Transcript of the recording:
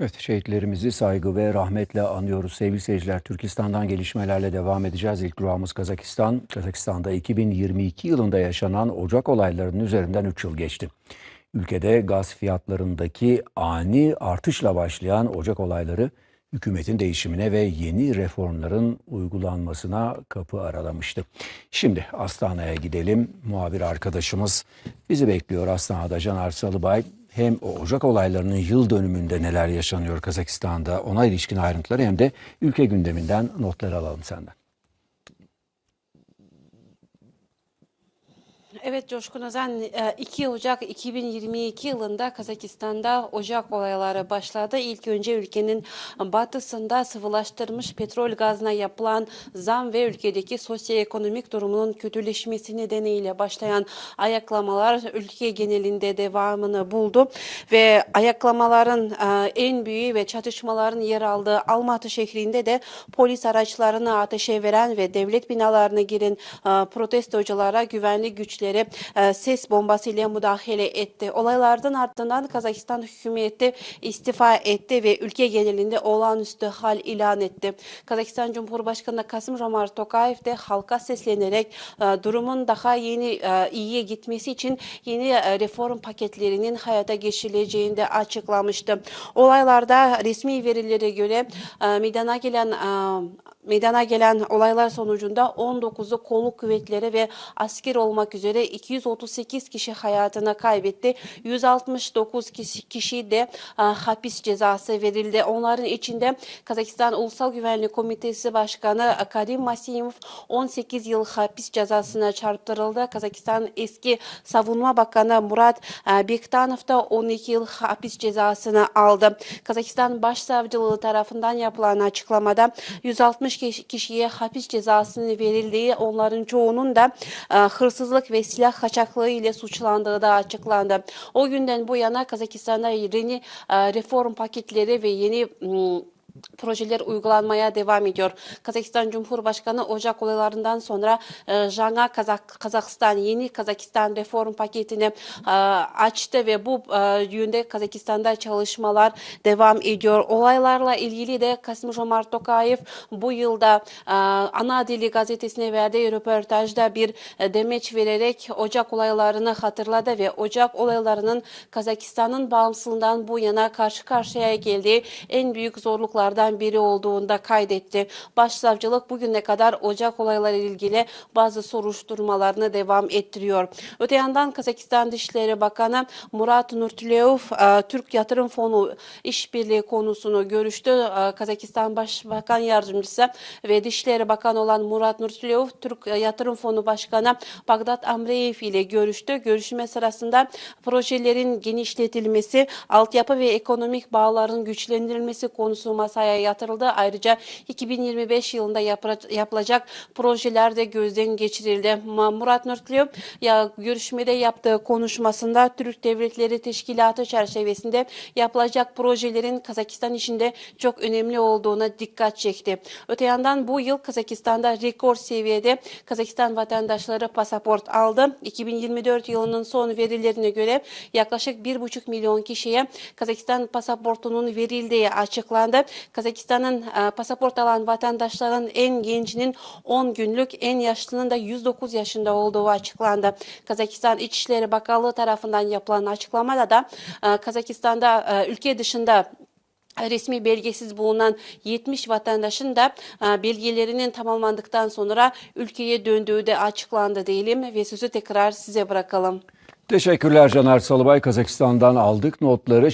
Evet, şehitlerimizi saygı ve rahmetle anıyoruz sevgili seyirciler. Türkistan'dan gelişmelerle devam edeceğiz. İlk durağımız Kazakistan. Kazakistan'da 2022 yılında yaşanan Ocak olaylarının üzerinden 3 yıl geçti. Ülkede gaz fiyatlarındaki ani artışla başlayan Ocak olayları hükümetin değişimine ve yeni reformların uygulanmasına kapı aralamıştı. Şimdi Astana'ya gidelim. Muhabir arkadaşımız bizi bekliyor Astana'da Can Arsalıbay. Hem Ocak olaylarının yıl dönümünde neler yaşanıyor Kazakistan'da ona ilişkin ayrıntıları hem de ülke gündeminden notlar alalım senden. Evet Coşkun Özen e, 2 Ocak 2022 yılında Kazakistan'da Ocak olayları başladı. İlk önce ülkenin batısında sıvılaştırmış petrol gazına yapılan zam ve ülkedeki sosyoekonomik durumunun kötüleşmesi nedeniyle başlayan ayaklamalar ülke genelinde devamını buldu ve ayaklamaların e, en büyüğü ve çatışmaların yer aldığı Almatı şehrinde de polis araçlarını ateşe veren ve devlet binalarına giren e, protestoculara güvenlik güçleri e, ses bombasıyla müdahale etti. Olaylardan ardından Kazakistan hükümeti istifa etti ve ülke genelinde olağanüstü hal ilan etti. Kazakistan Cumhurbaşkanı Kasım Romar Tokayev de halka seslenerek e, durumun daha yeni e, iyiye gitmesi için yeni e, reform paketlerinin hayata geçirileceğini de açıklamıştı. Olaylarda resmi verilere göre meydana gelen meydana gelen olaylar sonucunda 19'u kolluk kuvvetleri ve asker olmak üzere 238 kişi hayatını kaybetti. 169 kişi, kişi de e, hapis cezası verildi. Onların içinde Kazakistan Ulusal Güvenlik Komitesi Başkanı Karim Masiyimov 18 yıl hapis cezasına çarptırıldı. Kazakistan eski Savunma Bakanı Murat Bektanov da 12 yıl hapis cezasını aldı. Kazakistan Başsavcılığı tarafından yapılan açıklamada 160 kişi- kişiye hapis cezasını verildiği, onların çoğunun da e, hırsızlık ve silah kaçaklığı ile suçlandığı da açıklandı. O günden bu yana Kazakistan'da yeni e, reform paketleri ve yeni projeler uygulanmaya devam ediyor. Kazakistan Cumhurbaşkanı Ocak olaylarından sonra e, Janga Kazak Kazakistan yeni Kazakistan reform paketini e, açtı ve bu e, yönde Kazakistan'da çalışmalar devam ediyor. Olaylarla ilgili de Kasım Jomart Tokayev bu yılda e, ana dili gazetesine verdiği röportajda bir e, demeç vererek Ocak olaylarını hatırladı ve Ocak olaylarının Kazakistan'ın bağımsızlığından bu yana karşı karşıya geldiği en büyük zorluklardan biri olduğunda kaydetti. Başsavcılık bugüne kadar Ocak olayları ilgili bazı soruşturmalarını devam ettiriyor. Öte yandan Kazakistan Dışişleri Bakanı Murat Nurtuliev e, Türk Yatırım Fonu işbirliği konusunu görüştü. E, Kazakistan Başbakan Yardımcısı ve Dışişleri Bakanı olan Murat Nurtuliev Türk Yatırım Fonu Başkanı Bagdat Amreyev ile görüştü. Görüşme sırasında projelerin genişletilmesi, altyapı ve ekonomik bağların güçlendirilmesi konusu masaya yatırıldı. Ayrıca 2025 yılında yapılacak projeler de gözden geçirildi. Murat Nurtuliev ya görüşmede yaptığı konuşmasında Türk Devletleri Teşkilatı çerçevesinde yapılacak projelerin Kazakistan içinde çok önemli olduğuna dikkat çekti. Öte yandan bu yıl Kazakistan'da rekor seviyede Kazakistan vatandaşları pasaport aldı. 2024 yılının son verilerine göre yaklaşık 1,5 milyon kişiye Kazakistan pasaportunun verildiği açıklandı. Kazakistan'ın e, pasaport alan vatandaşların en gencinin 10 günlük, en yaşlının da 109 yaşında olduğu açıklandı. Kazakistan İçişleri Bakanlığı tarafından yapılan açıklamada da e, Kazakistan'da e, ülke dışında resmi belgesiz bulunan 70 vatandaşın da e, belgelerinin tamamlandıktan sonra ülkeye döndüğü de açıklandı diyelim ve sözü tekrar size bırakalım. Teşekkürler Caner Salıbay. Kazakistan'dan aldık notları.